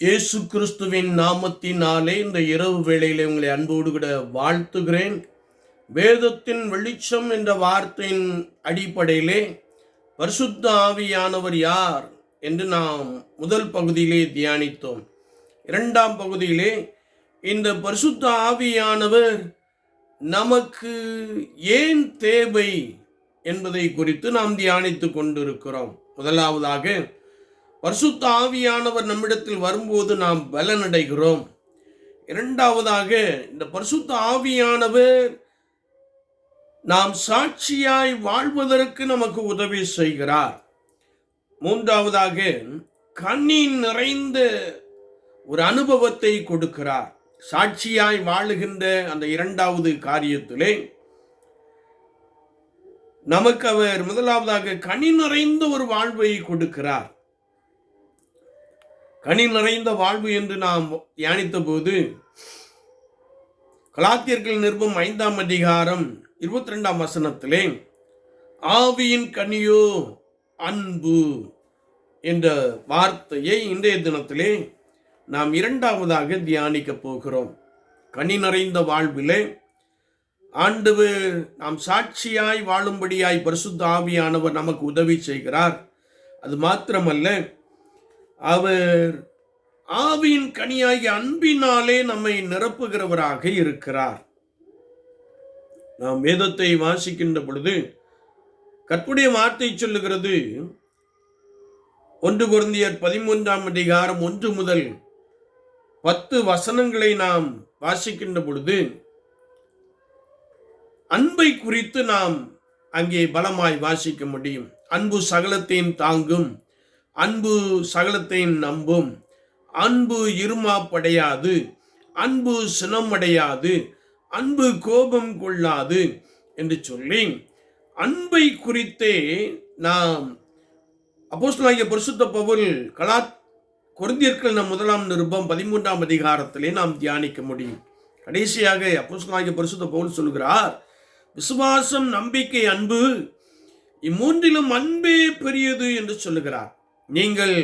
இயேசு கிறிஸ்துவின் நாமத்தினாலே இந்த இரவு வேளையில் உங்களை அன்போடு கூட வாழ்த்துகிறேன். வேதத்தின் வெளிச்சம் என்ற வார்த்தையின் அடிப்படையிலே பரிசுத்த ஆவியானவர் யார் என்று நாம் முதல் பகுதியிலே தியானித்தோம். இரண்டாம் பகுதியிலே இந்த பரிசுத்த ஆவியானவர் நமக்கு ஏன் தேவை என்பதை குறித்து நாம் தியானித்து கொண்டிருக்கிறோம். முதலாவதாக பரிசுத்த ஆவியானவர் நம்மிடத்தில் வரும்போது நாம் பலனடைகிறோம். இரண்டாவதாக இந்த பரிசுத்த ஆவியானவர் நாம் சாட்சியாய் வாழ்வதற்கு நமக்கு உதவி செய்கிறார். மூன்றாவதாக கண்ணின் நிறைந்த ஒரு அனுபவத்தை கொடுக்கிறார். சாட்சியாய் வாழுகின்ற அந்த இரண்டாவது காரியத்திலே நமக்கு அவர் முதலாவதாக கனி நிறைந்த ஒரு வாழ்வை கொடுக்கிறார். கனி நிறைந்த வாழ்வு என்று நாம் தியானித்த போது கலாத்தியர்கள் நிருபம் ஐந்தாம் அதிகாரம் இருபத்தி ரெண்டாம் வசனத்திலே ஆவியின் கனியோ அன்பு என்ற வார்த்தையை இன்றைய தினத்திலே நாம் இரண்டாவதாக தியானிக்க போகிறோம். கனி நிறைந்த வாழ்விலே ஆண்டவர் நாம் சாட்சியாய் வாழும்படியாய் பரிசுத்த ஆவியானவர் நமக்கு உதவி செய்கிறார். அது மாத்திரமல்ல அவர் ஆவியின் கனியாகிய அன்பினாலே நம்மை நிரப்புகிறவராக இருக்கிறார். நாம் வேதத்தை வாசிக்கின்ற பொழுது கற்புடைய வார்த்தை சொல்லுகிறது. ஒன்று குருந்தியர் பதிமூன்றாம் அதிகாரம் ஒன்று முதல் பத்து வசனங்களை நாம் வாசிக்கின்ற பொழுது அன்பை குறித்து நாம் அங்கே பலமாய் வாசிக்க முடியும். அன்பு சகலத்தையும் தாங்கும். அன்பு சகலத்தையும் நம்பும். அன்பு இருமாப்படையாது அன்பு சினமடையாது அன்பு கோபம் கொள்ளாது என்று சொல்லி அன்பை குறித்தே நாம் அப்போஸ்தலனாகிய பரிசுத்த பவுல் கலா குருந்தியர்கள் நம் முதலாம் நிருபம் பதிமூன்றாம் அதிகாரத்திலே நாம் தியானிக்க முடியும். கடைசியாக அப்போஸ்தலனாகிய பரிசுத்த பவுல் சொல்கிறார் விசுவாசம் நம்பிக்கை அன்பு இம்மூன்றிலும் அன்பே பெரியது என்று சொல்லுகிறார். நீங்கள்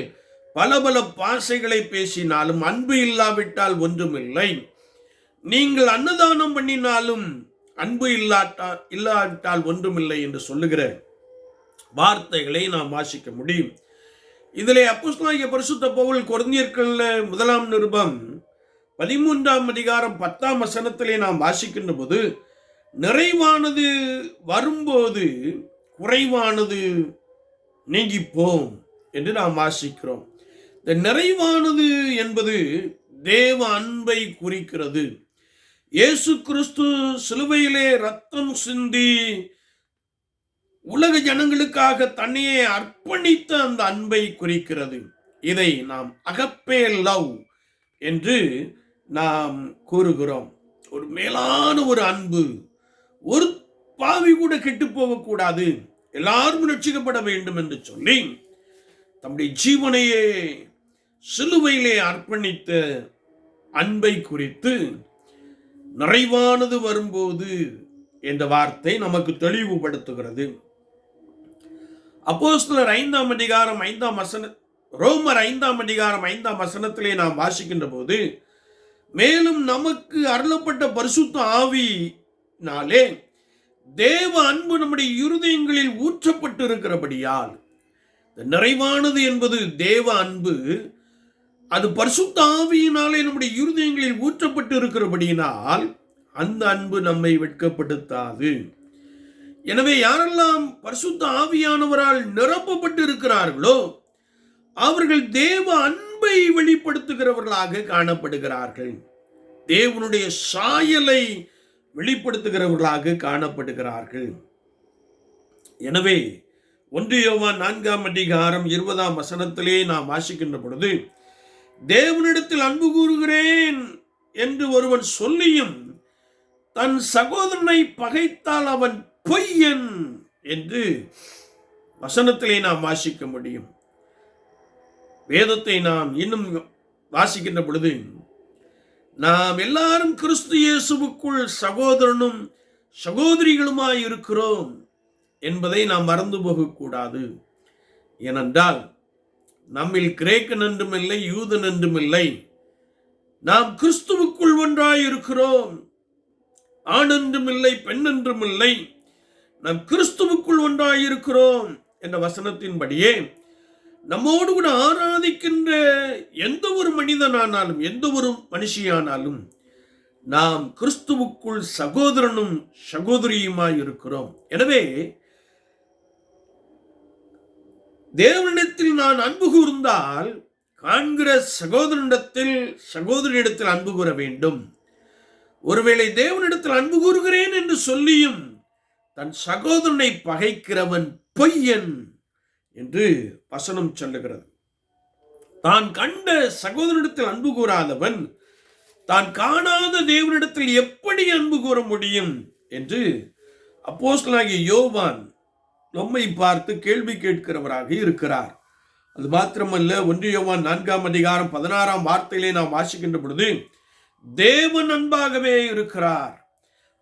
பல பல பாசைகளை பேசினாலும் அன்பு இல்லாவிட்டால் ஒன்றுமில்லை. நீங்கள் அன்னதானம் பண்ணினாலும் அன்பு இல்லாட்டா இல்லாவிட்டால் ஒன்றுமில்லை என்று சொல்லுகிற வார்த்தைகளை நாம் வாசிக்க முடியும். இதிலே அப்போஸ்தலனாகிய பரிசுத்த பவுல் கொரிந்தியர்கள்ல முதலாம் நிருபம் பதிமூன்றாம் அதிகாரம் பத்தாம் வசனத்திலே நாம் வாசிக்கின்ற போது நிறைவானது வரும்போது குறைவானது நீங்கிப்போம். என்று நாம் வாசிக்கிறோம். இந்த நிறைவானது என்பது தேவ அன்பை குறிக்கிறது. இயேசு கிறிஸ்து சிலுவையிலே ரத்தம் சிந்தி உலக ஜனங்களுக்காக தன்னையே அர்ப்பணித்த அந்த அன்பை குறிக்கிறது. இதை நாம் அகப்பே லவ் என்று நாம் கூறுகிறோம். ஒரு மேலான ஒரு அன்பு. ஒரு பாவி கூட கெட்டு போகக்கூடாது. எல்லாரும் ரட்சிக்கப்பட வேண்டும் என்று சொல்லி தம்முடைய ஜீவனையே சிலுவையிலே அர்ப்பணித்த அன்பை குறித்து நிறைவானது வரும்போது என்ற வார்த்தை நமக்கு தெளிவுபடுத்துகிறது. அப்போஸ்தலர் ஐந்தாம் அதிகாரம் ஐந்தாம் வசன ரோமர் ஐந்தாம் அதிகாரம் ஐந்தாம் வசனத்திலே நாம் வாசிக்கின்ற போது மேலும் நமக்கு அருளப்பட்ட பரிசுத்த ஆவினாலே தேவ அன்பு நம்முடைய இருதயங்களில் ஊற்றப்பட்டு இருக்கிறபடியால் நிறைவானது என்பது தேவ அன்பு. அது பரிசுத்தாவியினாலே நம்முடைய இருதயங்களில் ஊற்றப்பட்டு இருக்கிறபடியினால் அந்த அன்பு நம்மை வெட்கப்படுத்தாது. எனவே யாரெல்லாம் பரிசுத்த ஆவியானவரால் நிரப்பப்பட்டு இருக்கிறார்களோ அவர்கள் தேவ அன்பை வெளிப்படுத்துகிறவர்களாக காணப்படுகிறார்கள். தேவனுடைய சாயலை வெளிப்படுத்துகிறவர்களாக காணப்படுகிறார்கள். எனவே ஒன்றியவா நான்காம் அதிகாரம் இருபதாம் வசனத்திலே நாம் வாசிக்கின்ற பொழுது தேவனிடத்தில் அன்பு கூறுகிறேன் என்று ஒருவன் சொல்லியும் தன் சகோதரனை பகைத்தால் அவன் பொய்யன் என்று வசனத்திலே நாம் வாசிக்க முடியும். வேதத்தை நாம் இன்னும் வாசிக்கின்ற பொழுது நாம் எல்லாரும் கிறிஸ்து இயேசுவுக்குள் சகோதரனும் சகோதரிகளுமாய் இருக்கிறோம் என்பதை நாம் மறந்து போகக்கூடாது. ஏனென்றால் நம்மில் கிரேக்கன் என்றும் இல்லை யூதன் என்றும் இல்லை. நாம் கிறிஸ்துவுக்குள் ஒன்றாய் இருக்கிறோம் ஆண் என்றும் இல்லை பெண் என்றும் இல்லை. நாம் கிறிஸ்துவுக்குள் ஒன்றாய் இருக்கிறோம் என்ற வசனத்தின்படியே நம்மோடு கூட ஆராதிக்கின்ற எந்த ஒரு மனிதனானாலும் எந்த ஒரு மனுஷியானாலும் நாம் கிறிஸ்துவுக்குள் சகோதரனும் சகோதரியுமாய் இருக்கிறோம் எனவே தேவனிடத்தில் நான் அன்பு கூர்ந்தால் காண்கிற சகோதரனிடத்தில் சகோதரியிடத்தில் அன்பு கூற வேண்டும். ஒருவேளை தேவனிடத்தில் அன்பு கூறுகிறேன் என்று சொல்லியும் தன் சகோதரனை பகைக்கிறவன் பொய்யன் என்று வசனம் சொல்லுகிறது. தான் கண்ட சகோதரனிடத்தில் அன்பு கூறாதவன் தான் காணாத தேவனிடத்தில் எப்படி அன்பு கூற முடியும் என்று அப்போஸ்லாகிய யோவான் நம்மை பார்த்து கேள்வி கேட்கிறவராக இருக்கிறார். அது மாத்திரமல்ல ஒன்று நான்காம் அதிகாரம் பதினாறாம் வார்த்தையிலே நாம் வாசிக்கின்ற பொழுது தேவன் அன்பாகவே இருக்கிறார்.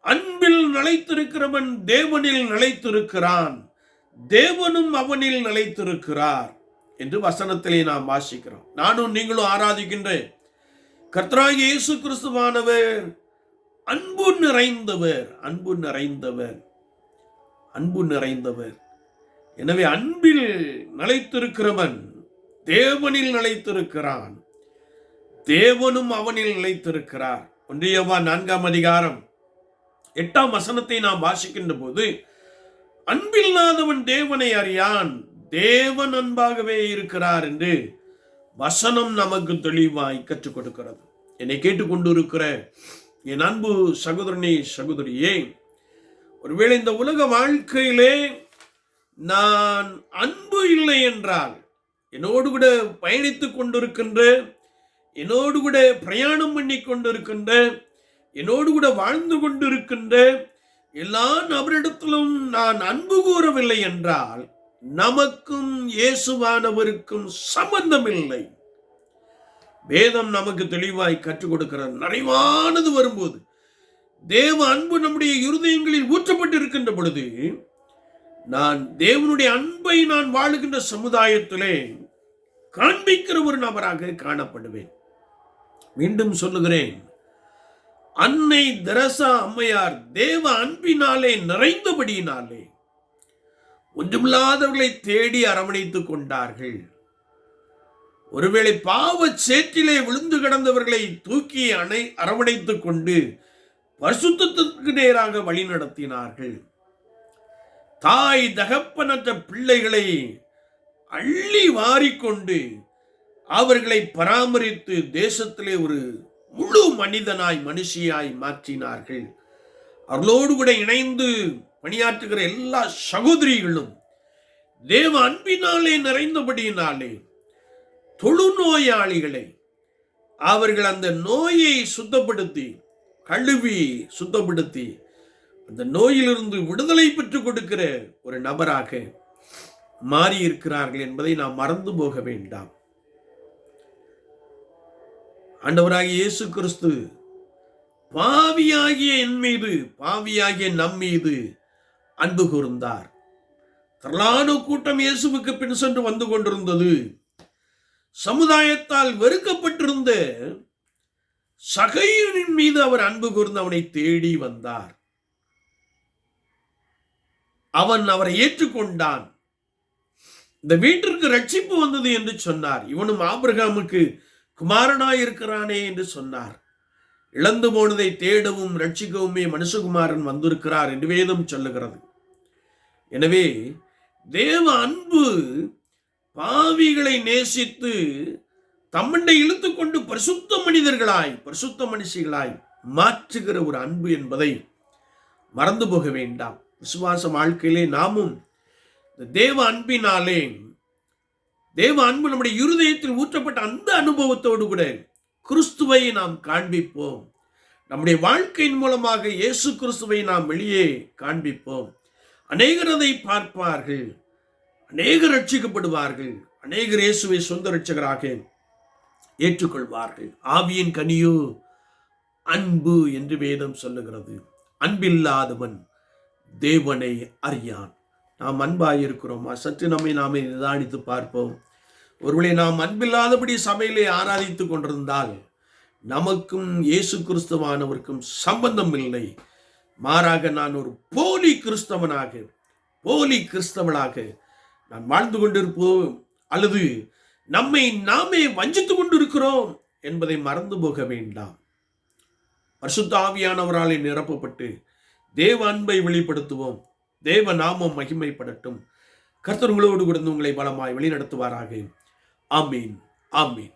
அன்பில் நிலைத்திருக்கிறவன் தேவனில் நிலைத்திருக்கிறான். தேவனும் அவனில் நிலைத்திருக்கிறார். என்று வசனத்திலே நாம் வாசிக்கிறோம். நானும் நீங்களும் ஆராதிக்கின்றேன் கர்த்தராக இயேசு கிறிஸ்துவானவர் அன்பு நிறைந்தவர் அன்பு நிறைந்தவர் அன்பு நிறைந்தவர். எனவே அன்பில் நிலைத்திருக்கிறவன் தேவனில் நிலைத்திருக்கிறான். தேவனும் அவனில் நிலைத்திருக்கிறார். ஒன்றியவா நான்காம் அதிகாரம் எட்டாம் வசனத்தை நாம் வாசிக்கின்ற போது அன்பில்லாதவன் தேவனை அறியான் தேவன் அன்பாகவே இருக்கிறார் என்று வசனம் நமக்கு தெளிவாய் கற்றுக் கொடுக்கிறது. என்னை கேட்டுக்கொண்டிருக்கிற என் அன்பு சகோதரனே சகோதரியே ஒருவேளை இந்த உலக வாழ்க்கையிலே நான் அன்பு இல்லை என்றால் என்னோடு கூட பயணித்து கொண்டிருக்கின்ற என்னோடு கூட பிரயாணம் பண்ணி கொண்டிருக்கின்ற என்னோடு கூட வாழ்ந்து கொண்டிருக்கின்ற எல்லா நபரிடத்திலும் நான் அன்பு கூறவில்லை என்றால் நமக்கும் இயேசுவானவருக்கும் சம்பந்தம் இல்லை வேதம் நமக்கு தெளிவாய் கற்றுக் கொடுக்கிற நிறைவானது வரும்போது தேவ அன்பு நம்முடைய இருதயங்களில் ஊற்றப்பட்டு இருக்கின்ற பொழுது நான் தேவனுடைய அன்பை நான் வாழுகின்ற சமுதாயத்திலே காண்பிக்கிற ஒரு நபராக காணப்படுவேன். மீண்டும் சொல்லுகிறேன் அன்னை தெரசா அம்மையார் தேவ அன்பினாலே நிறைந்தபடியினாலே ஒன்றுமில்லாதவர்களை தேடி அரவணைத்துக் கொண்டார்கள். ஒருவேளை பாவ சேற்றிலே விழுந்து கிடந்தவர்களை தூக்கி அணை அரவணைத்துக் கொண்டு பரிசுத்தத்திற்கு நேராக வழி நடத்தினார்கள். தாய் தகப்பனற்ற பிள்ளைகளை அள்ளி வாரிக்கொண்டு அவர்களை பராமரித்து தேசத்திலே ஒரு முழு மனிதனாய் மனுஷியாய் மாற்றினார்கள். அவர்களோடு கூட இணைந்து பணியாற்றுகிற எல்லா சகோதரிகளும் தேவ அன்பினாலே நிறைந்தபடியினாலே தொழுநோயாளிகளை அவர்கள் அந்த நோயை சுத்தப்படுத்தி கழுவி சுத்தப்படுத்தி அந்த நோயிலிருந்து விடுதலை பெற்றுக் கொடுக்கிற ஒரு நபராக மாறி இருக்கிறார்கள் என்பதை நாம் மறந்து போக வேண்டாம். ஆண்டவராக இயேசு கிறிஸ்து பாவியாகிய என் மீது பாவியாகிய நம் மீது அன்பு கூர்ந்தார். திரளான கூட்டம் இயேசுவுக்கு பின் சென்று வந்து கொண்டிருந்தது. சமுதாயத்தால் வெறுக்கப்பட்டிருந்த சகையனின் மீது அவர் அன்பு கூர்ந்து அவனை தேடி வந்தார். அவன் அவரை ஏற்றுக்கொண்டான். இந்த வீட்டிற்கு ரட்சிப்பு வந்தது என்று சொன்னார். இவனும் ஆபிரகாமுக்கு குமாரனாய் இருக்கிறானே என்று சொன்னார். இழந்து போனதை தேடவும் ரட்சிக்கவுமே மனுஷகுமாரன் வந்திருக்கிறார் என்று வேதம் சொல்லுகிறது. எனவே தேவ அன்பு பாவிகளை நேசித்து தம்மண்டை இழுத்து கொண்டு பரிசுத்த மனிதர்களாய் பரிசுத்த மனுஷிகளாய் மாற்றுகிற ஒரு அன்பு என்பதை மறந்து போக வேண்டாம். விசுவாச வாழ்க்கையிலே நாமும் இந்த தேவ அன்பினாலே தேவ அன்பு நம்முடைய இருதயத்தில் ஊற்றப்பட்ட அந்த அனுபவத்தோடு கூட கிறிஸ்துவை நாம் காண்பிப்போம். நம்முடைய வாழ்க்கையின் மூலமாக இயேசு கிறிஸ்துவை நாம் வெளியே காண்பிப்போம். அநேகர் அதை பார்ப்பார்கள் அநேகர் ரட்சிக்கப்படுவார்கள் அநேகர் இயேசுவை சொந்த ரட்சகராக ஏற்றுக்கொள்வார்கள். ஆவியின் கனியோ அன்பு என்று வேதம் சொல்லுகிறது. அன்பில்லாதவன் தேவனை அறியான். நாம் அன்பாயிருக்கிறோமா? சற்று நம்மை நாமே நிதானித்து பார்ப்போம். ஒருவேளை நாம் அன்பில்லாதபடி சபையிலே ஆராதித்து கொண்டிருந்தால் நமக்கும் இயேசு கிறிஸ்துவானவருக்கும் சம்பந்தம் இல்லை. மாறாக நான் ஒரு போலி கிறிஸ்தவனாக போலி கிறிஸ்தவனாக நான் வாழ்ந்து கொண்டிருப்போம். அல்லது நம்மை நாமே வஞ்சித்து கொண்டிருக்கிறோம் என்பதை மறந்து போக வேண்டாம். பரிசுத்த ஆவியானவராலே நிரப்பப்பட்டு தேவ அன்பை வெளிப்படுத்துவோம். தேவ நாமம் மகிமைப்படட்டும். கர்த்தர்களோடு கூட உங்களை பலமாய் வழிநடத்துவாராக. ஆமீன். ஆமீன்.